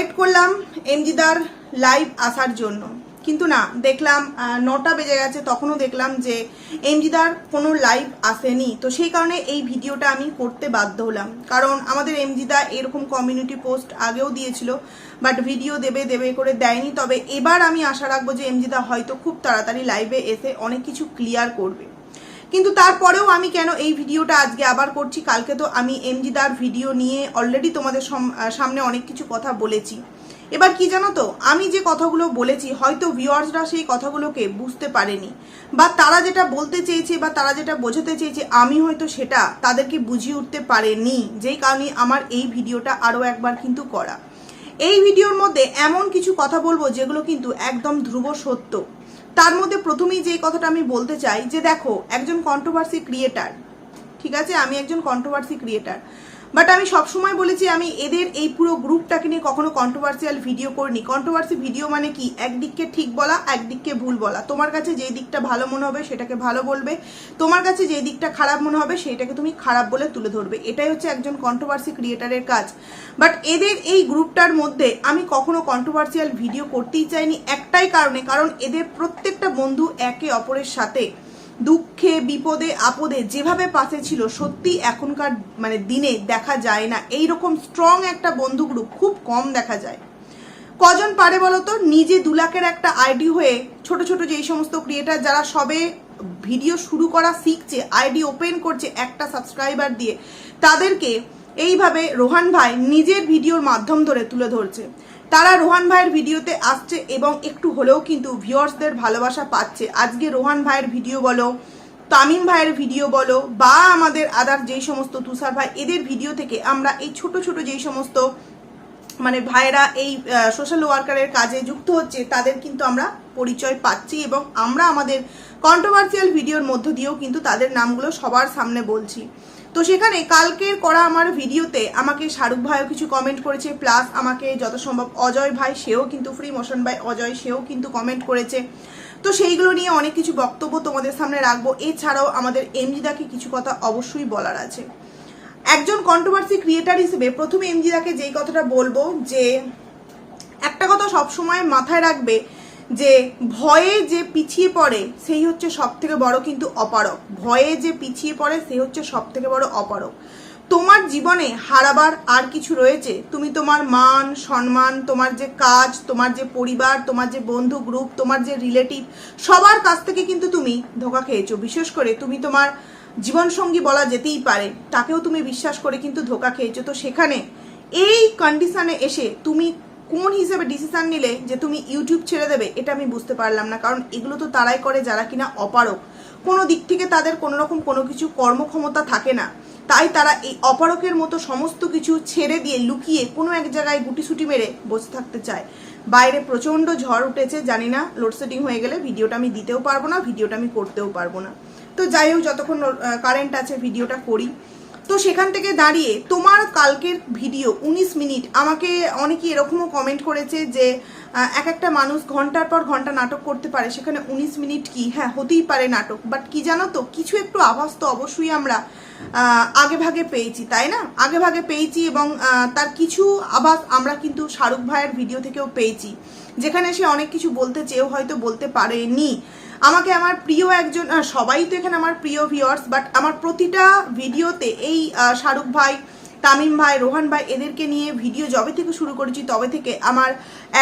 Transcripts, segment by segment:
Wait করলাম এমজিদার live আসার জন্য। কিন্তু না, দেখলাম নটা বেজে গেছে, তখনও দেখলাম যে এমজিদার কোনো লাইভ আসেনি। তো সেই কারণে এই ভিডিওটা আমি করতে বাধ্য হলাম। কারণ আমাদের এমজিদা এরকম কমিউনিটি পোস্ট আগেও দিয়েছিল বাট ভিডিও দেবে দেবে করে দেয়নি। তবে এবার আমি আশা রাখব যে এমজিদা হয়তো খুব তাড়াতাড়ি লাইভে এসে অনেক কিছু ক্লিয়ার করবে। কিন্তু তারপরেও আমি কেন এই ভিডিওটা আজকে আবার করছি? কালকে তো আমি এমজিদার ভিডিও নিয়ে অলরেডি তোমাদের সামনে অনেক কিছু কথা বলেছি। এবার কি জানো তো? আমি যে কথাগুলো বলেছি, হয়তো ভিউয়ার্সরা সেই কথাগুলোকে বুঝতে পারেনি। বা তারা যেটা বলতে চেয়েছে বা তারা যেটা বোঝাতে চেয়েছে, আমি হয়তো সেটা তাদেরকে বুঝিয়ে উঠতে পারেনি, যেই কারণে আমার এই ভিডিওটা আরও একবার কিন্তু করা। এই ভিডিওর মধ্যে এমন কিছু কথা বলব যেগুলো কিন্তু একদম ধ্রুব সত্য। তার মধ্যে প্রথমেই যে কথাটা আমি বলতে চাই যে দেখো, একজন কন্ট্রোভার্সি ক্রিয়েটার ঠিক আছে? আমি একজন কন্ট্রোভার্সি ক্রিয়েটার বাট আমি সবসময় বলেছি, আমি এদের এই পুরো গ্রুপটাকে নিয়ে কখনো কন্ট্রোভার্সিয়াল ভিডিও করিনি। কন্ট্রোভার্সি ভিডিও মানে কি? একদিককে ঠিক বলা, একদিককে ভুল বলা। তোমার কাছে যেই দিকটা ভালো মনে হবে, সেটাকে ভালো বলবে। তোমার কাছে যেই দিকটা খারাপ মনে হবে সেটাকে তুমি খারাপ বলে তুলে ধরবে। এটাই হচ্ছে একজন কন্ট্রোভার্সি ক্রিয়েটারের কাজ। বাট এদের এই গ্রুপটার মধ্যে আমি কখনো কন্ট্রোভার্সিয়াল ভিডিও করতেই চাইনি একটাই কারণে, কারণ এদের প্রত্যেকটা বন্ধু একে অপরের সাথে। দুঃখে, বিপদে, আপদে যেভাবে পাশে ছিল, সত্যি এখনকার মানে দিনে দেখা যায় না। এই রকম স্ট্রং একটা বন্ধু গ্রুপ খুব কম দেখা যায়। কজন পারে বলতো? নিজে দু লাখের একটা আইডি হয়ে ছোট ছোট যেই সমস্ত ক্রিয়েটার যারা সবে ভিডিও শুরু করা শিখছে, আইডি ওপেন করছে একটা সাবস্ক্রাইবার দিয়ে, তাদেরকে এইভাবে রোহান ভাই নিজের ভিডিওর মাধ্যম ধরে তুলে ধরছে। তারা রোহান ভাইয়ের ভিডিওতে আসছে এবং একটু হলেও কিন্তু ভিউয়ার্সদের ভালোবাসা পাচ্ছে। আজকে রোহান ভাইয়ের ভিডিও বলো, তামিম ভাইয়ের ভিডিও বলো, বা আমাদের আদার যেই সমস্ত তুষার ভাই, এদের ভিডিও থেকে আমরা এই ছোট ছোট যেই সমস্ত মানে ভাইরা এই সোশ্যাল ওয়ার্কারের কাজে যুক্ত হচ্ছে, তাদের কিন্তু আমরা পরিচয় পাচ্ছি এবং আমরা আমাদের কন্ট্রোভার্সিয়াল ভিডিওর মধ্য দিয়েও কিন্তু তাদের নামগুলো সবার সামনে বলছি। তো সেখানে কালকের করা আমার ভিডিওতে আমাকে শাহরুখ ভাইও কিছু কমেন্ট করেছে প্লাস আমাকে যত সম্ভব অজয় ভাই, সেও কিন্তু ফ্রি মোশন ভাই অজয়, সেও কিন্তু কমেন্ট করেছে। তো সেইগুলো নিয়ে অনেক কিছু বক্তব্য তোমাদের সামনে রাখব। এছাড়াও আমাদের এমজিদাকে কিছু কথা অবশ্যই বলার আছে। একজন কন্ট্রোভার্সি ক্রিয়েটার হিসেবে প্রথমে এমজিদাকে যেই কথাটা বলব যে, একটা কথা সবসময় মাথায় রাখবে যে ভয়ে যে পিছিয়ে পড়ে, সেই হচ্ছে সব থেকে বড় কিন্তু অপারক ভয়ে যে পিছিয়ে পড়ে, সেই হচ্ছে সব থেকে বড় অপারক তোমার জীবনে হারাবার আর কিছু রয়েছে? তুমি তোমার মান, সম্মান, তোমার যে কাজ, তোমার যে পরিবার, তোমার যে বন্ধু গ্রুপ তোমার যে রিলেটিভ সবার কাছ থেকে কিন্তু তুমি ধোকা খেয়েছো। বিশেষ করে তুমি তোমার জীবনসঙ্গী বলা যেতেই পারে, তাকেও তুমি বিশ্বাস করে কিন্তু ধোকা খেয়েছো। তো সেখানে এই কন্ডিশনে এসে তুমি কোন হিসেবে ডিসিশন নিলে যে তুমি ইউটিউব ছেড়ে দেবে, এটা আমি বুঝতে পারলাম না। কারণ এগুলো তো তারাই করে যারা কিনা অপারক কোনো দিক থেকে তাদের কোনো রকম কোনো কিছু কর্মক্ষমতা থাকে না। তাই তারা এই অপারকের মতো সমস্ত কিছু ছেড়ে দিয়ে লুকিয়ে কোনো এক জায়গায় গুটিসুটি মেরে বসে থাকতে চায়। বাইরে প্রচণ্ড ঝড় উঠেছে, জানি না লোডশেডিং হয়ে গেলে ভিডিওটা আমি দিতেও পারব না, ভিডিওটা আমি করতেও পারব না। তো যাই হোক, যতক্ষণ কারেন্ট আছে, ভিডিওটা করি। তো সেখান থেকে দাঁড়িয়ে তোমার কালকের ভিডিও, উনিশ মিনিট, আমাকে অনেকে এরকমও কমেন্ট করেছে যে এক একটা মানুষ ঘণ্টার পর ঘণ্টা নাটক করতে পারে, সেখানে উনিশ মিনিট কি? হ্যাঁ হতেই পারে নাটক বাট কি জানো তো, কিছু একটু আভাস তো অবশ্যই আমরা আগে ভাগে পেয়েছি, তাই না? আগে ভাগে পেয়েছি এবং তার কিছু আভাস আমরা কিন্তু শাহরুখ ভাইয়ের ভিডিও থেকেও পেয়েছি। যেখানে সে অনেক কিছু বলতে চেয়েও হয়তো বলতে পারেনি। আমাকে আমার প্রিয় একজন সবাই তো এখানে আমার প্রিয় ভিউয়ার্স বাট আমার প্রতিটা ভিডিওতে এই শাহরুখ ভাই, তামিম ভাই, রোহান ভাই, এদেরকে নিয়ে ভিডিও যবে থেকে শুরু করেছি, তবে থেকে আমার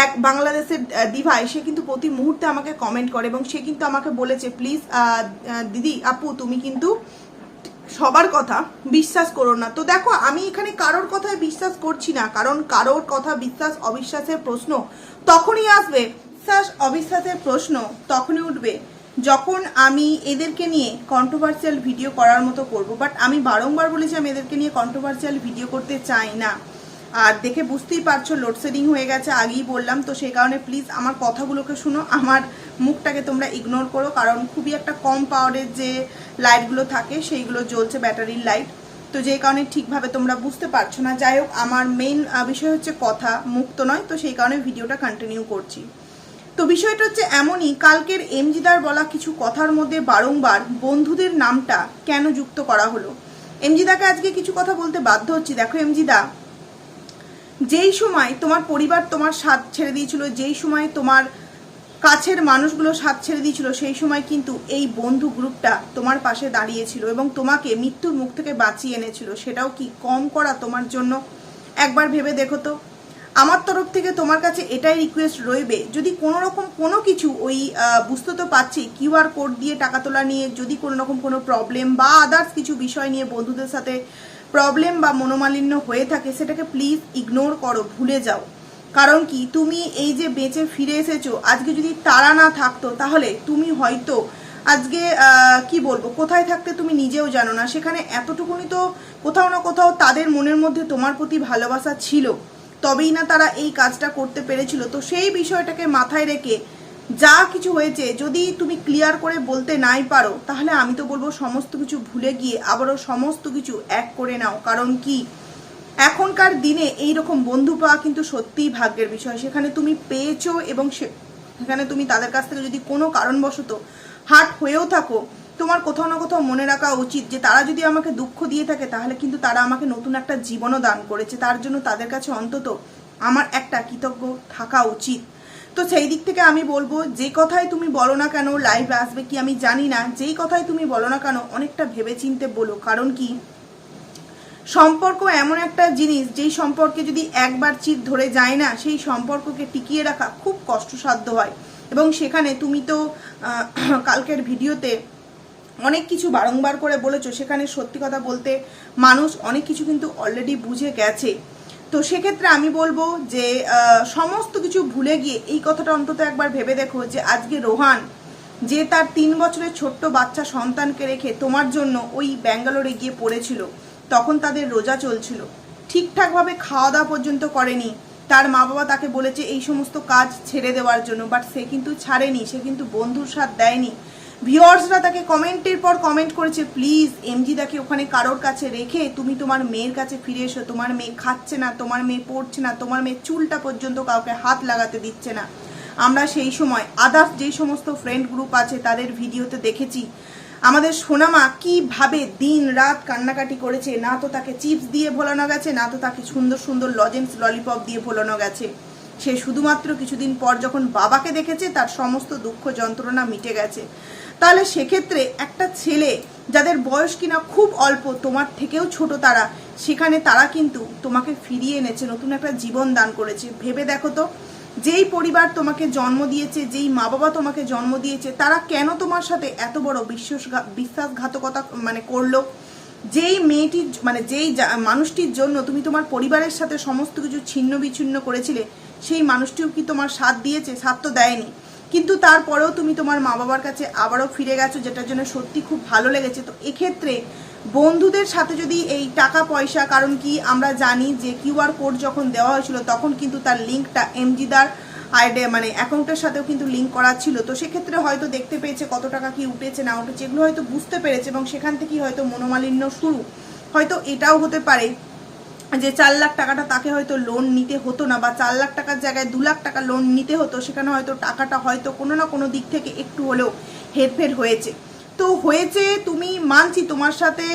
এক বাংলাদেশের দিভাই, সে কিন্তু প্রতি মুহূর্তে আমাকে কমেন্ট করে এবং সে কিন্তু আমাকে বলেছে প্লিজ দিদি, আপু, তুমি কিন্তু সবার কথা বিশ্বাস করো না। তো দেখো, আমি এখানে কারোর কথায় বিশ্বাস করছি না, কারণ কারোর কথা বিশ্বাস অবিশ্বাসের প্রশ্ন তখনই আসবে। বিশ্বাস অবিশ্বাসের প্রশ্ন তখনই উঠবে। যখন আমি এদেরকে নিয়ে কন্ট্রোভার্সিয়াল ভিডিও করার মতো করব বাট আমি বারংবার বলেছি আমি এদেরকে নিয়ে কন্ট্রোভার্সিয়াল ভিডিও করতে চাই না। আর দেখে বুঝতেই পারছ লোডশেডিং হয়ে গেছে, আগেই বললাম, তো সেই কারণে প্লিজ আমার কথাগুলোকে শুনো, আমার মুখটাকে তোমরা ইগনোর করো, কারণ খুবই একটা কম পাওয়ারের যে লাইটগুলো থাকে, সেইগুলো জ্বলছে ব্যাটারির লাইট তো যেই কারণে ঠিকভাবে তোমরা বুঝতে পারছ না। যাই হোক, আমার মেইন বিষয় হচ্ছে কথা, মুক্ত নয়, তো সেই কারণে ভিডিওটা কন্টিনিউ করছি। তো বিষয়টা হচ্ছে এমনই, কালকের এমজিদার বলা কিছু কথার মধ্যে বারংবার বন্ধুদের নামটা কেন যুক্ত করা হলো? এমজিদাকে আজকে কিছু কথা বলতে বাধ্য হচ্ছি। দেখো, এমজিদা, যেই সময় তোমার পরিবার তোমার সাথ ছেড়ে দিয়েছিল, যেই সময় তোমার কাছের মানুষগুলো সাথ ছেড়ে দিয়েছিল, সেই সময় কিন্তু এই বন্ধু গ্রুপটা তোমার পাশে দাঁড়িয়েছিল এবং তোমাকে মৃত্যুর মুখ থেকে বাঁচিয়ে এনেছিল। সেটাও কি কম করা তোমার জন্য? একবার ভেবে দেখো তো। আমার তরফ থেকে তোমার কাছে এটাই রিকোয়েস্ট রইবে, যদি কোনো রকম কোনো কিছু ওই বুঝতে তো পারছি কিউআর কোড দিয়ে টাকা তোলা নিয়ে যদি কোনো রকম কোনো প্রবলেম বা আদার্স কিছু বিষয় নিয়ে বন্ধুদের সাথে প্রবলেম বা মনোমালিন্য হয়ে থাকে, সেটাকে প্লিজ ইগনোর করো, ভুলে যাও। কারণ কি, তুমি এই যে বেঁচে ফিরে এসেছ, আজকে যদি তারা না থাকতো, তাহলে তুমি হয়তো আজকে কি বলব, কোথায় থাকতে তুমি নিজেও জানো না। সেখানে এতটুকুনি তো কোথাও না কোথাও তাদের মনের মধ্যে তোমার প্রতি ভালোবাসা ছিল। তবেই না তারা এই কাজটা করতে পেরেছিল। তো সেই বিষয়টাকে মাথায় রেখে যা কিছু হয়েছে, যদি তুমি ক্লিয়ার করে বলতে নাই পারো, তাহলে আমি তো বলব সমস্ত কিছু ভুলে গিয়ে আবারও সমস্ত কিছু এক করে নাও। কারণ কি এখনকার দিনে এই রকম বন্ধু পাওয়া কিন্তু সত্যিই ভাগ্যের বিষয়। সেখানে তুমি পেয়েছ এবং সেখানে তুমি তাদের কাছ থেকে যদি কোনো কারণবশত হাট হয়েও থাকো, তোমার কোথাও না কোথাও মনে রাখা উচিত যে তারা যদি আমাকে দুঃখ দিয়ে থাকে, তাহলে কিন্তু তারা আমাকে নতুন একটা জীবনও দান করেছে। তার জন্য তাদের কাছে অন্তত আমার একটা কৃতজ্ঞ থাকা উচিত। তো সেই দিক থেকে আমি বলব, যে কথাই তুমি বলো না কেন লাইভে আসবে কি আমি জানি না। যেই কথাই তুমি বলো না কেন, অনেকটা ভেবেচিন্তে বলো। কারণ কি? সম্পর্ক এমন একটা জিনিস যেই সম্পর্কে যদি একবার চির ধরে যায় না, সেই সম্পর্ককে টিকিয়ে রাখা খুব কষ্টসাধ্য হয়। এবং সেখানে তুমি তো কালকের ভিডিওতে অনেক কিছু বারংবার করে বলেছ। সেখানে সত্যি কথা বলতে মানুষ অনেক কিছু কিন্তু অলরেডি বুঝে গেছে। তো সেক্ষেত্রে আমি বলব যে সমস্ত কিছু ভুলে গিয়ে এই কথাটা অন্তত একবার ভেবে দেখো যে, আজকে রোহান যে তার তিন বছরের ছোট্ট বাচ্চা সন্তানকে রেখে তোমার জন্য ওই ব্যাঙ্গালোরে গিয়ে পড়েছিল। তখন তাদের রোজা চলছিল। ঠিকঠাকভাবে খাওয়া দাওয়া পর্যন্ত করেনি। তার মা বাবা তাকে বলেছে, এই সমস্ত কাজ ছেড়ে দেওয়ার জন্য। বাট সে কিন্তু ছাড়েনি, সে কিন্তু বন্ধুর সাথ দেয়নি। ভিওয়ার্সরা তাকে কমেন্টের পর কমেন্ট করেছে, প্লিজ এমজিদাকে ওখানে কারোর কাছে রেখে তুমি তোমার মেয়ের কাছে ফিরে এসো। তোমার মেয়ে খাচ্ছে না, তোমার মেয়ে পড়ছে না, তোমার মেয়ে চুলটা পর্যন্ত কাউকে হাত লাগাতে দিচ্ছে না। আমরা সেই সময় আদার্স যেই সমস্ত ফ্রেন্ড গ্রুপ আছে, তাদের ভিডিওতে দেখেছি। আমাদের সোনামা কীভাবে দিন রাত কান্নাকাটি করেছে? না তো তাকে চিপস দিয়ে ভোলানো গেছে, না তো তাকে সুন্দর সুন্দর লজেন্স ললিপপ দিয়ে ভোলানো গেছে। সে শুধুমাত্র কিছুদিন পর যখন বাবাকে দেখেছে, তার সমস্ত দুঃখ যন্ত্রণা মিটে গেছে। তাহলে সেক্ষেত্রে একটা ছেলে যাদের বয়স কিনা খুব অল্প, তোমার থেকেও ছোট তারা, সেখানে তারা কিন্তু তোমাকে ফিরিয়ে এনেছে, নতুন একটা জীবন দান করেছে। ভেবে দেখো তো। যেই পরিবার তোমাকে জন্ম দিয়েছে, যেই মা বাবা তোমাকে জন্ম দিয়েছে, তারা কেন তোমার সাথে এত বড় বিশ্বাস বিশ্বাসঘাতকতা মানে করল? যেই মেয়েটির মানে যেই মানুষটির জন্য তুমি তোমার পরিবারের সাথে সমস্ত কিছু ছিন্ন বিচ্ছিন্ন করেছিলে, সেই মানুষটিও কি তোমার সাথ দিয়েছে? সাথ তো দেয়নি। কিন্তু তারপরেও তুমি তোমার মা বাবার কাছে আবারও ফিরে গেছো, যেটার জন্য সত্যি খুব ভালো লেগেছে। তো এক্ষেত্রে বন্ধুদের সাথে যদি এই টাকা, পয়সা, কারণ কি আমরা জানি যে কিউআর কোড যখন দেওয়া হয়েছিল তখন কিন্তু তার লিঙ্কটা এমজিদার আইডে মানে অ্যাকাউন্টের সাথেও কিন্তু লিঙ্ক করা ছিল। তো সেক্ষেত্রে হয়তো দেখতে পেয়েছে কত টাকা কি উঠেছে, না উঠেছে, এগুলো হয়তো বুঝতে পেরেছে এবং সেখান থেকেই হয়তো মনোমালিন্য শুরু। হয়তো এটাও হতে পারে যে চার লাখ টাকাটা তাকে হয়তো লোন নিতে হতো না বা চার লাখ টাকার জায়গায় দু লাখ টাকা লোন নিতে হতো, সেখানে হয়তো টাকাটা হয়তো কোনো না কোনো দিক থেকে একটু হলেও হেরফের হয়েছে। তো হয়েছে, তুমি মানছি তোমার সাথে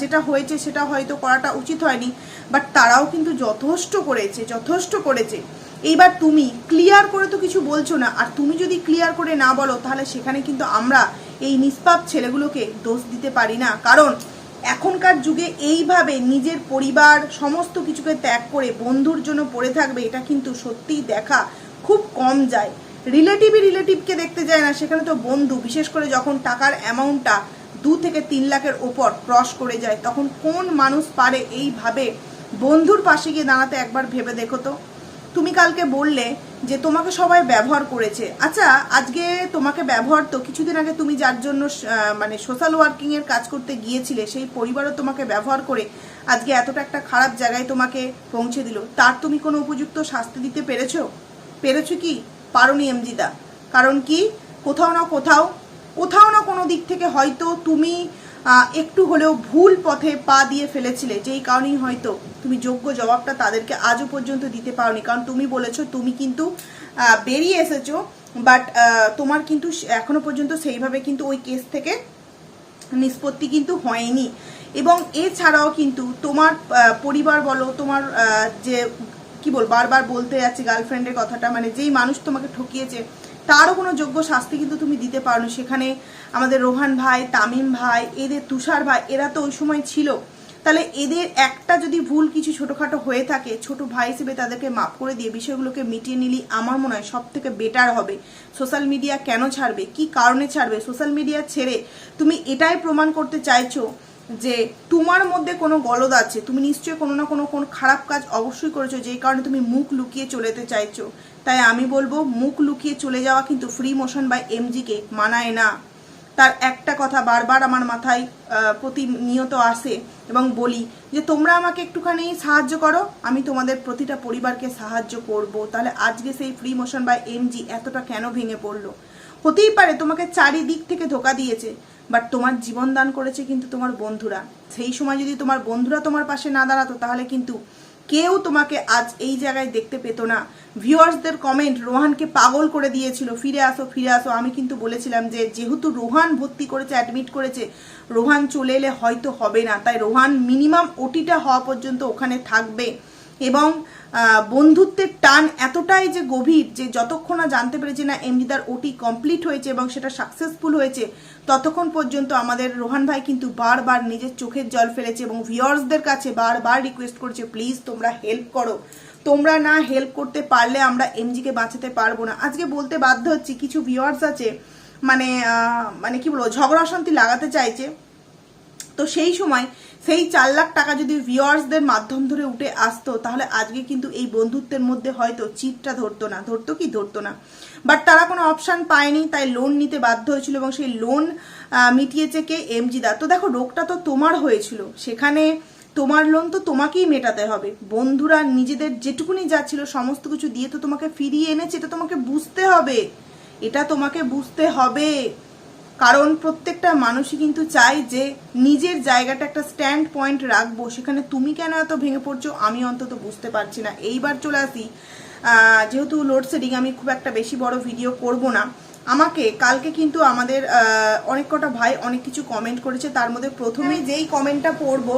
যেটা হয়েছে সেটা হয়তো করাটা উচিত হয়নি বাট তারাও কিন্তু যথেষ্ট করেছে যথেষ্ট করেছে। এইবার তুমি ক্লিয়ার করে তো কিছু বলছো না, আর তুমি যদি ক্লিয়ার করে না বলো, তাহলে সেখানে কিন্তু আমরা এই নিষ্পাপ ছেলেগুলোকে দোষ দিতে পারি না। কারণ এখনকার যুগে এইভাবে নিজের পরিবার, সমস্ত কিছুকে ত্যাগ করে বন্ধুর জন্য পড়ে থাকবে, এটা কিন্তু সত্যিই দেখা খুব কম যায়। রিলেটিভই রিলেটিভকে দেখতে যায় না, সেখানে তো বন্ধু, বিশেষ করে যখন টাকার অ্যামাউন্টটা দু থেকে তিন লাখের ওপর ক্রস করে যায়, তখন কোন মানুষ পারে এইভাবে বন্ধুর পাশে গিয়ে দাঁড়াতে একবার ভেবে দেখো তো। তুমি কালকে বললে যে তোমাকে সবাই ব্যবহার করেছে। আচ্ছা আজকে তোমাকে ব্যবহার তো কিছুদিন আগে তুমি যার জন্য মানে সোশ্যাল ওয়ার্কিং এর কাজ করতে গিয়েছিলে, সেই পরিবারও তোমাকে ব্যবহার করে আজকে এতটা একটা খারাপ জায়গায় তোমাকে পৌঁছে দিল। তার তুমি কোনো উপযুক্ত শাস্তি দিতে পেরেছ? পেরেছ কি? পারোনি এমজিদা। কারণ কি? কোথাও না কোথাও কোথাও না কোনো দিক থেকে হয়তো তুমি একটু হলেও ভুল পথে পা দিয়ে ফেলেছিলে, যেই কারণেই হয়তো তুমি যোগ্য জবাবটা তাদেরকে আজও পর্যন্ত দিতে পারোনি। কারণ তুমি বলেছ, তুমি কিন্তু বেরিয়ে এসেছ, বাট তোমার কিন্তু এখনও পর্যন্ত সেইভাবে কিন্তু ওই কেস থেকে নিষ্পত্তি কিন্তু হয়নি। এবং এছাড়াও কিন্তু তোমার পরিবার বলো, তোমার যে কি বল বারবার বলতে যাচ্ছি গার্লফ্রেন্ডের কথাটা মানে যেই মানুষ তোমাকে ঠকিয়েছে, তারও কোনো যোগ্য শাস্তি কিন্তু তুমি দিতে পারো। সেখানে আমাদের রোহান ভাই, তামিম ভাই, এদের তুষার ভাই, এরা তো ওই সময় ছিল। তাহলে এদের একটা যদি ভুল কিছু ছোটোখাটো হয়ে থাকে, ছোট ভাই হিসেবে তাদেরকে মাফ করে দিয়ে বিষয়গুলোকে মিটিয়ে নিলি, আমার মনে হয় সব থেকে বেটার হবে। সোশ্যাল মিডিয়া কেন ছাড়বে? কি কারণে ছাড়বে? সোশ্যাল মিডিয়া ছেড়ে তুমি এটাই প্রমাণ করতে চাইছো যে তোমার মধ্যে কোনো গলদ আছে, তুমি নিশ্চয়ই কোনো না কোনো কোনো খারাপ কাজ অবশ্যই করেছ, যেই কারণে তুমি মুখ লুকিয়ে চলেতে চাইছো। তাই আমি বলব, মুখ লুকিয়ে চলে যাওয়া কিন্তু ফ্রি মোশন বাই এমজিকে মানায় না। তার একটা কথা বারবার আমার মাথায় প্রতিনিয়ত আসে এবং বলি যে, তোমরা আমাকে একটুখানি সাহায্য করো, আমি তোমাদের প্রতিটা পরিবারকে সাহায্য করব। তাহলে আজকে সেই ফ্রি মোশন বাই এমজি এতটা কেন ভেঙে পড়ল? হতেই পারে তোমাকে চারিদিক থেকে ধোকা দিয়েছে। বাট তোমার জীবন দান করেছে কিন্তু তোমার বন্ধুরা। সেই সময় যদি তোমার বন্ধুরা তোমার পাশে না দাঁড়াতো, তাহলে কিন্তু কেউ তোমাকে আজ এই জায়গায় দেখতে পেতো না। ভিউয়ার্সদের কমেন্ট রোহানকে পাগল করে দিয়েছিল, ফিরে আসো ফিরে আসো। আমি কিন্তু বলেছিলাম যে, যেহেতু রোহান ভর্তি করেছে অ্যাডমিট করেছে, রোহান চলে এলে হয়তো হবে না। তাই রোহান মিনিমাম ওটিটা হওয়া পর্যন্ত ওখানে থাকবে এবং বন্ধুত্বের টান এতটাই যে গভীর যে যতক্ষণ না জানতে পেরেছি না এমজিদার ওটি কমপ্লিট হয়েছে এবং সেটা সাকসেসফুল হয়েছে, ততক্ষণ পর্যন্ত আমাদের রোহান ভাই কিন্তু বারবার নিজের চোখের জল ফেলেছে এবং ভিউয়ার্সদের কাছে বারবার রিকোয়েস্ট করছে প্লিজ তোমরা হেল্প করো। তোমরা না হেল্প করতে পারলে আমরা এমজিকে বাঁচাতে পারব না। আজকে বলতে বাধ্য হচ্ছি, কিছু ভিউয়ার্স আছে মানে মানে কি বলব ঝগড়া অশান্তি লাগাতে চাইছে তো সেই সময় সেই চার লাখ টাকা যদি ভিওয়ার্সদের মাধ্যম ধরে উঠে আসতো, তাহলে আজকে কিন্তু এই বন্ধুত্বের মধ্যে হয়তো চিটটা ধরতো না। ধরতো কি? ধরতো না। বাট তারা কোনো অপশান পায়নি, তাই লোন নিতে বাধ্য হয়েছিল এবং সেই লোন মিটিয়েছে কে? এমজিদা তো দেখো, রোগটা তো তোমার হয়েছিল। সেখানে তোমার লোন তো তোমাকেই মেটাতে হবে। বন্ধুরা নিজেদের যেটুকুনি যাচ্ছিল সমস্ত কিছু দিয়ে তো তোমাকে ফিরিয়ে এনেছে, এটা তোমাকে বুঝতে হবে। এটা তোমাকে বুঝতে হবে। কারণ প্রত্যেকটা মানুষই কিন্তু চায় যে নিজের জায়গাটা একটা স্ট্যান্ড পয়েন্ট রাখব, সেখানে তুমি কেন এত ভেঙে পড়ছো আমি অন্তত বুঝতে পারছি না। এইবার চলে আসি যেহেতু লোডশেডিং আমি খুব একটা বেশি বড় ভিডিও করব না। আমাকে, কালকে কিন্তু আমাদের অনেক কটা ভাই অনেক কিছু কমেন্ট করেছে, তার মধ্যে প্রথমেই যেই কমেন্টটা পড়ব,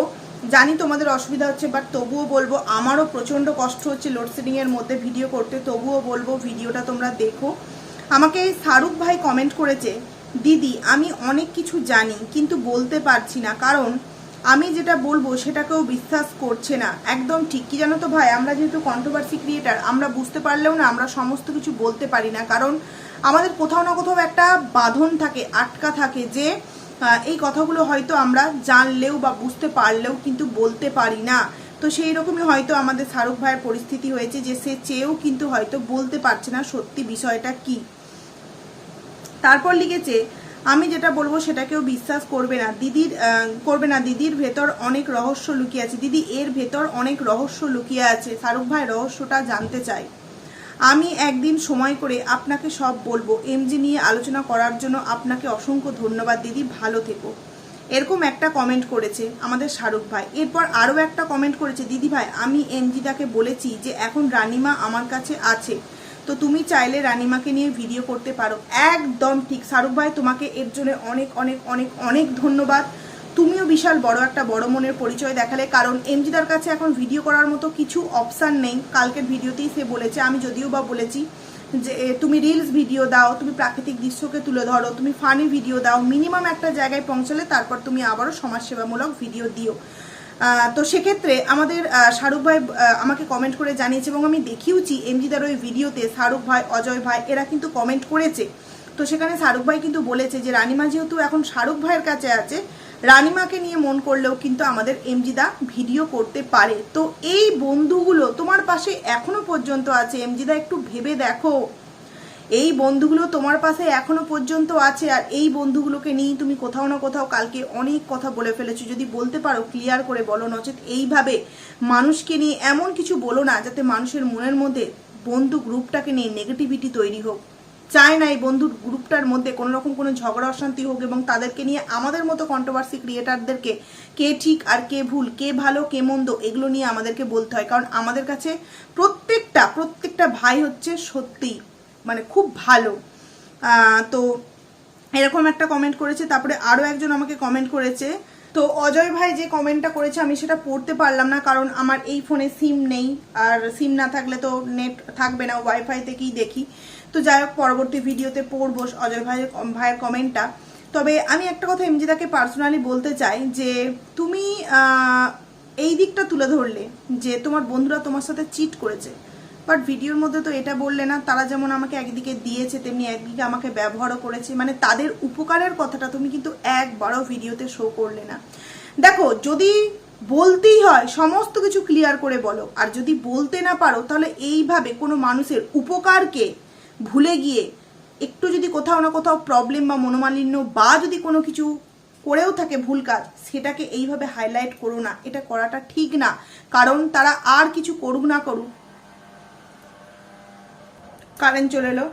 জানি তোমাদের অসুবিধা হচ্ছে বাট তবুও বলব আমারও প্রচণ্ড কষ্ট হচ্ছে লোডশেডিংয়ের মধ্যে ভিডিও করতে, তবুও বলব ভিডিওটা তোমরা দেখো। আমাকে শাহরুখ ভাই কমেন্ট করেছে দিদি, আমি অনেক কিছু জানি, কিন্তু বলতে পারছি না, কারণ আমি যেটা বলব সেটাকেও বিশ্বাস করছে না। একদম ঠিক। কি জানো তো ভাই? আমরা যেহেতু কন্ট্রোভার্সি ক্রিয়েটার আমরা বুঝতে পারলেও না, আমরা সমস্ত কিছু বলতে পারি না, কারণ আমাদের কোথাও না কোথাও একটা বাঁধন থাকে, আটকা থাকে যে এই কথাগুলো হয়তো আমরা জানলেও বা বুঝতে পারলেও কিন্তু বলতে পারি না। তো সেই রকমই হয়তো আমাদের শাহরুখ ভাইয়ের পরিস্থিতি হয়েছে যে সে চেয়েও কিন্তু হয়তো বলতে পারছে না সত্যি বিষয়টা কি। তারপর লিখেছে, আমি যেটা বলব সেটা কেউ বিশ্বাস করবে না। দিদির করবে না। দিদির ভেতর অনেক রহস্য লুকিয়ে আছে। দিদি এর ভেতর অনেক রহস্য লুকিয়ে আছে। শাহরুখ ভাই রহস্যটা জানতে চাই আমি একদিন সময় করে আপনাকে সব বলব। এমজি নিয়ে আলোচনা করার জন্য আপনাকে অসংখ্য ধন্যবাদ। দিদি, ভালো থেকো। এরকম একটা কমেন্ট করেছে আমাদের শাহরুখ ভাই। এরপর আরও একটা কমেন্ট করেছে, দিদি ভাই, আমি এমজিদাকে বলেছি যে এখন রানিমা আমার কাছে আছে। তো তুমি চাইলে রানিমাকে নিয়ে ভিডিও করতে পারো। একদম ঠিক। শাহরুখ ভাই, তোমাকে এর জন্য অনেক অনেক অনেক অনেক ধন্যবাদ। তুমিও বিশাল বড় একটা বড় মনের পরিচয় দেখালে, কারণ এমজিদার কাছে এখন ভিডিও করার মতো কিছু অপশান নেই। কালকের ভিডিওতেই সে বলেছে, আমি যদিও বা বলেছি যে তুমি রিলস ভিডিও দাও, তুমি প্রাকৃতিক দৃশ্যকে তুলে ধরো, তুমি ফানি ভিডিও দাও মিনিমাম একটা জায়গায় পৌঁছালে তারপর তুমি আবারও সমাজসেবামূলক ভিডিও দিও। তো সেক্ষেত্রে আমাদের শাহরুখ ভাই আমাকে কমেন্ট করে জানিয়েছে এবং আমি দেখিয়েছি এমজিদার ওই ভিডিওতে শাহরুখ ভাই, অজয় ভাই, এরা কিন্তু কমেন্ট করেছে। তো সেখানে শাহরুখ ভাই কিন্তু বলেছে যে, রানিমা যেহেতু এখন শাহরুখ ভাইয়ের কাছে আছে, রানিমাকে নিয়ে মন করলেও কিন্তু আমাদের এমজিদা ভিডিও করতে পারে। তো এই বন্ধুগুলো তোমার পাশে এখনও পর্যন্ত আছে? এমজিদা, একটু ভেবে দেখো। এই বন্ধুগুলো তোমার পাশে এখনও পর্যন্ত আছে, আর এই বন্ধুগুলোকে নিয়ে তুমি কোথাও না কোথাও কালকে অনেক কথা বলে ফেলেছো। যদি বলতে পারো ক্লিয়ার করে বলো, নচেত এইভাবে মানুষকে নিয়ে এমন কিছু বলো না, যাতে মানুষের মনের মধ্যে বন্ধু গ্রুপটাকে নিয়ে নেগেটিভিটি তৈরি হোক। চায় না এই বন্ধুর গ্রুপটার মধ্যে কোনো রকম কোনো ঝগড়া, অশান্তি হোক, এবং তাদেরকে নিয়ে আমাদের মতো কন্ট্রোভার্সি ক্রিয়েটারদেরকে কে ঠিক আর কে ভুল, কে ভালো, কে মন্দ, এগুলো নিয়ে আমাদেরকে বলতে হয়। কারণ আমাদের কাছে প্রত্যেকটা প্রত্যেকটা ভাই হচ্ছে সত্যি মানে খুব ভালো। তো এরকম একটা কমেন্ট করেছে, তারপরে আরও একজন আমাকে কমেন্ট করেছে। তো অজয় ভাই যে কমেন্টটা করেছে, আমি সেটা পড়তে পারলাম না, কারণ আমার এই ফোনে সিম নেই। আর সিম না থাকলে তো নেট থাকবে না ওয়াইফাই থেকেই দেখি। তো যাই হোক, পরবর্তী ভিডিওতে পড়ব অজয় ভাইয়ের ভাইয়ের কমেন্টটা তবে আমি একটা কথা এমজিদাকে পার্সোনালি বলতে চাই যে, তুমি এই দিকটা তুলে ধরলে যে তোমার বন্ধুরা তোমার সাথে চিট করেছে। বাট ভিডিওর মধ্যে তো এটা বললে না, তারা যেমন আমাকে একদিকে দিয়েছে, তেমনি একদিকে আমাকে ব্যবহারও করেছে। মানে তাদের উপকারের কথাটা তুমি কিন্তু একবারও ভিডিওতে শো করলে না। দেখো, যদি বলতেই হয়, সমস্ত কিছু ক্লিয়ার করে বলো। আর যদি বলতে না পারো, তাহলে এইভাবে কোনো মানুষের উপকারকে ভুলে গিয়ে একটু যদি কোথাও না কোথাও প্রবলেম বা মনোমালিন্য বা যদি কোনো কিছু করেও থাকে ভুল কাজ, সেটাকে এইভাবে হাইলাইট করো না। এটা করাটা ঠিক না। কারণ তারা আর কিছু করুক না করুক কারেন্ট চলে এলো।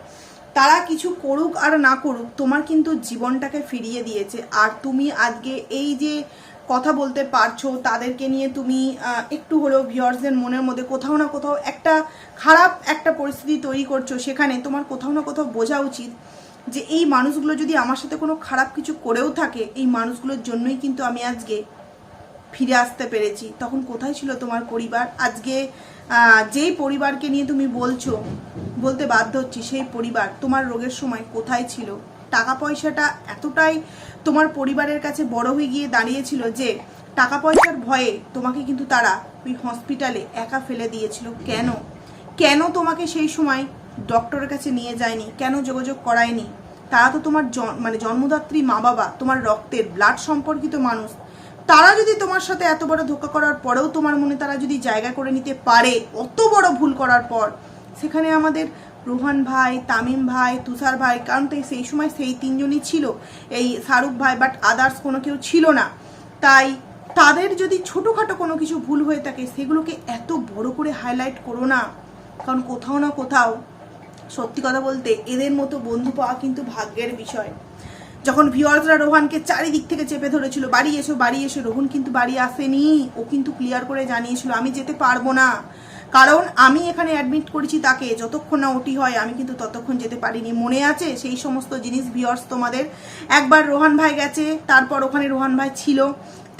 তারা কিছু করুক আর না করুক, তোমার কিন্তু জীবনটাকে ফিরিয়ে দিয়েছে। আর তুমি আজকে এই যে কথা বলতে পারছ, তাদেরকে নিয়ে তুমি একটু হলেও ভিউয়ার্সদের মনের মধ্যে কোথাও না কোথাও একটা খারাপ একটা পরিস্থিতি তৈরি করছ সেখানে। তোমার কোথাও না কোথাও বোঝা উচিত যে এই মানুষগুলো যদি আমার সাথে কোনো খারাপ কিছু করেও থাকে, এই মানুষগুলোর জন্যই কিন্তু আমি আজকে ফিরে আসতে পেরেছি। তখন কোথায় ছিল তোমার পরিবার? আজকে যেই পরিবারকে নিয়ে তুমি বলছো, বলতে বাধ্য হচ্ছি, সেই পরিবার তোমার রোগের সময় কোথায় ছিল? টাকা পয়সাটা এতটাই তোমার পরিবারের কাছে বড় হয়ে গিয়ে দাঁড়িয়েছিল যে টাকা পয়সার ভয়ে তোমাকে কিন্তু তারা ওই হসপিটালে একা ফেলে দিয়েছিল। কেন? কেন তোমাকে সেই সময় ডক্টরের কাছে নিয়ে যায়নি? কেন যোগাযোগ করায়নি? তারা তো তোমার মানে জন্মদাত্রী মা বাবা তোমার রক্তের ব্লাড সম্পর্কিত মানুষ। তারা যদি তোমার সাথে এত বড় ধোকা করার পরেও তোমার মনে তারা যদি জায়গা করে নিতে পারে, অত বড় ভুল করার পর, সেখানে আমাদের রোহান ভাই, তামিম ভাই, তুষার ভাই, কারণ তো সেই সময় সেই তিনজনই ছিল, এই শাহরুখ ভাই বাট আদার্স কোনো কেউ ছিল না। তাই তাদের যদি ছোটোখাটো কোনো কিছু ভুল হয়ে থাকে, সেগুলোকে এত বড় করে হাইলাইট করো না। কারণ কোথাও না কোথাও, সত্যি কথা বলতে, এদের মতো বন্ধু পাওয়া কিন্তু ভাগ্যের বিষয়। যখন ভিওয়ার্সরা রোহানকে চারিদিক থেকে চেপে ধরেছিল, বাড়ি এসো বাড়ি এসো, রোহন কিন্তু বাড়ি আসেনি। ও কিন্তু ক্লিয়ার করে জানিয়েছিল, আমি যেতে পারব না। কারণ আমি এখানে অ্যাডমিট করেছি তাকে, যতক্ষণ না ওটি হয় আমি কিন্তু ততক্ষণ যেতে পারিনি। মনে আছে সেই সমস্ত জিনিস ভিওয়ার্স তোমাদের? একবার রোহান ভাই গেছে, তারপর ওখানে রোহান ভাই ছিল।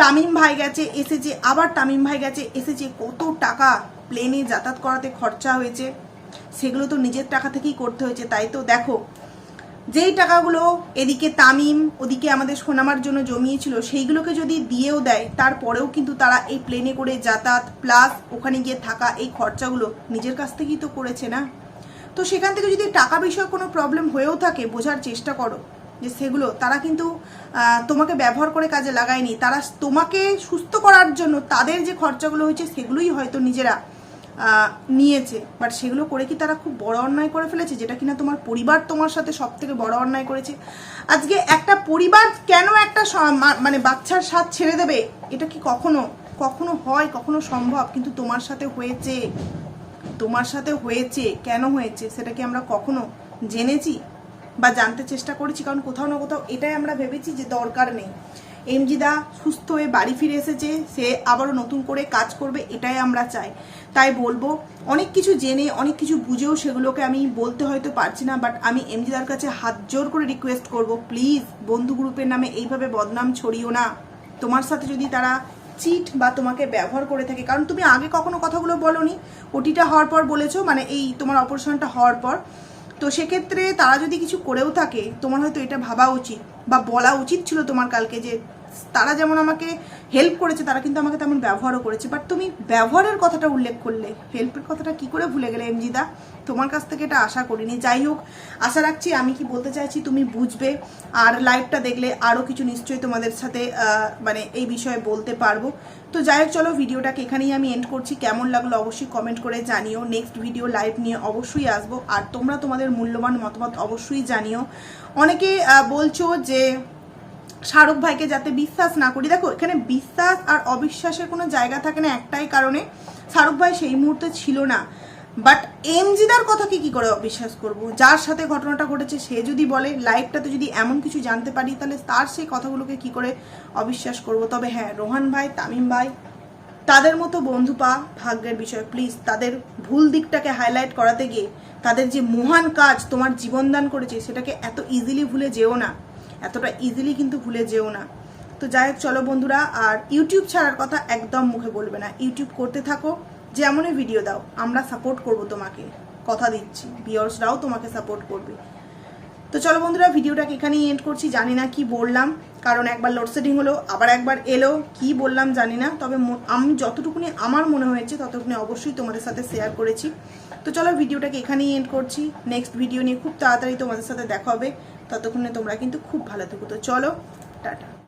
তামিম ভাই গেছে, এসেছে, আবার তামিম ভাই গেছে, এসেছে। কত টাকা প্লেনে যাতায়াত করাতে খরচা হয়েছে। সেগুলো তো নিজের টাকা থেকেই করতে হয়েছে, তাই তো? দেখো যেই টাকাগুলো এদিকে তামিম, ওদিকে আমাদের সোনামার জন্য জমিয়েছিল, সেইগুলোকে যদি দিয়েও দেয়, তারপরেও কিন্তু তারা এই প্লেনে করে যাতায়াত প্লাস ওখানে গিয়ে থাকা এই খরচাগুলো নিজের কাছ থেকেই তো করেছে না? তো সেখান থেকে যদি টাকা বিষয়ে কোনো প্রবলেম হয়েও থাকে, বোঝার চেষ্টা করো যে সেগুলো তারা কিন্তু তোমাকে ব্যবহার করে কাজে লাগায়নি। তারা তোমাকে সুস্থ করার জন্য তাদের যে খরচাগুলো হয়েছে, সেগুলোই হয়তো নিজেরা নিয়েছে। বাট সেগুলো করে কি তারা খুব বড় অন্যায় করে ফেলেছে? যেটা কিনা তোমার পরিবার তোমার সাথে সব থেকে বড় অন্যায় করেছে? আজকে একটা পরিবার কেন একটা মানে বাচ্চার স্বাদ ছেড়ে দেবে? এটা কি কখনো কখনো হয়, কখনো সম্ভব? কিন্তু তোমার সাথে হয়েছে। তোমার সাথে হয়েছে। কেন হয়েছে? সেটা কি আমরা কখনো জেনেছি? বা জানতে চেষ্টা করেছি? কারণ কোথাও না কোথাও এটাই আমরা ভেবেছি যে দরকার নেই। এমজিদা সুস্থ হয়ে বাড়ি ফিরে এসেছে। সে আবারও নতুন করে কাজ করবে, এটাই আমরা চাই। তাই বলব, অনেক কিছু জেনে, অনেক কিছু বুঝেও সেগুলোকে আমি বলতে হয়তো পারছি না বাট আমি এমজিদার কাছে হাত জোর করে রিকোয়েস্ট করব প্লিজ বন্ধু গ্রুপের নামে এইভাবে বদনাম ছড়িও না। তোমার সাথে যদি তারা চিট বা তোমাকে ব্যবহার করে থাকে, কারণ তুমি আগে কখনো কথাগুলো বলনি ওটিটা হওয়ার পর বলেছ মানে এই তোমার অপারেশনটা হওয়ার পর। তো সেক্ষেত্রে তারা যদি কিছু করেও থাকে, তোমার হয়তো এটা ভাবা উচিত বা বলা উচিত ছিল তোমার কালকে যে তারা যেমন আমাকে হেল্প করেছে, তারা কিন্তু আমাকে তেমন ব্যবহারও করেছে। বাট তুমি ব্যবহারের কথাটা উল্লেখ করলে হেল্পের কথাটা কি করে ভুলে গেলে, এমজিদা? তোমার কাছ থেকে এটা আশা করিনি। যাই হোক, আশা রাখছি আমি কি বলতে চাইছি, তুমি বুঝবে। আর লাইভটা দেখলে আরও কিছু নিশ্চয়ই তোমাদের সাথে মানে এই বিষয়ে বলতে পারব। তো যাই হোক, চলো ভিডিওটাকে এখানেই আমি এন্ড করছি। কেমন লাগল অবশ্যই কমেন্ট করে জানিও। নেক্সট ভিডিও লাইভ নিয়ে অবশ্যই আসব। আর তোমরা তোমাদের মূল্যবান মতামত অবশ্যই জানিও। অনেকে বলছো যে শাহরুখ ভাইকে যাতে বিশ্বাস না করি। দেখো, এখানে বিশ্বাস আর অবিশ্বাসের কোনো জায়গা থাকে না একটাই কারণে শাহরুখ ভাই সেই মুহূর্তে ছিল না। বাট এমজিদার কথাকে কি করে অবিশ্বাস করব? যার সাথে ঘটনাটা ঘটেছে, সে যদি বলে, লাইফটাতে যদি এমন কিছু জানতে পারি, তাহলে তার সেই কথাগুলোকে কি করে অবিশ্বাস করব? তবে হ্যাঁ রোহান ভাই, তামিম ভাই, তাদের মতো বন্ধু পা ভাগ্যের বিষয়। প্লিজ তাদের ভুল দিকটাকে হাইলাইট করাতে গিয়ে, তাদের যে মহান কাজ তোমার জীবনদান করেছে, সেটাকে এত ইজিলি ভুলে যেও না। এতটা ইজিলি কিন্তু ভুলে যেও না। তো যাই হোক, চলো বন্ধুরা, আর ইউটিউব ছাড়ার কথা একদম মুখে বলবে না। ইউটিউব করতে থাকো, যেমনই ভিডিও দাও, আমরা সাপোর্ট করব তোমাকে। কথা দিচ্ছি ভিউয়ার্সরাও তোমাকে সাপোর্ট করবে। তো চলো বন্ধুরা ভিডিওটাকে এখানেই এন্ড করছি। জানি না কি বললাম, কারণ একবার লোডশেডিং হলো, আবার একবার এলো, কি বললাম জানি না। তবে আমি যতটুকুনি আমার মনে হয়েছে, ততটুকুনি অবশ্যই তোমাদের সাথে শেয়ার করেছি। তো চলো ভিডিওটাকে এখানেই এন্ড করছি। নেক্সট ভিডিও নিয়ে খুব তাড়াতাড়ি তোমাদের সাথে দেখা হবে। ততক্ষণে তোমরা কিন্তু খুব ভালো থেকো। তো চলো টাটা।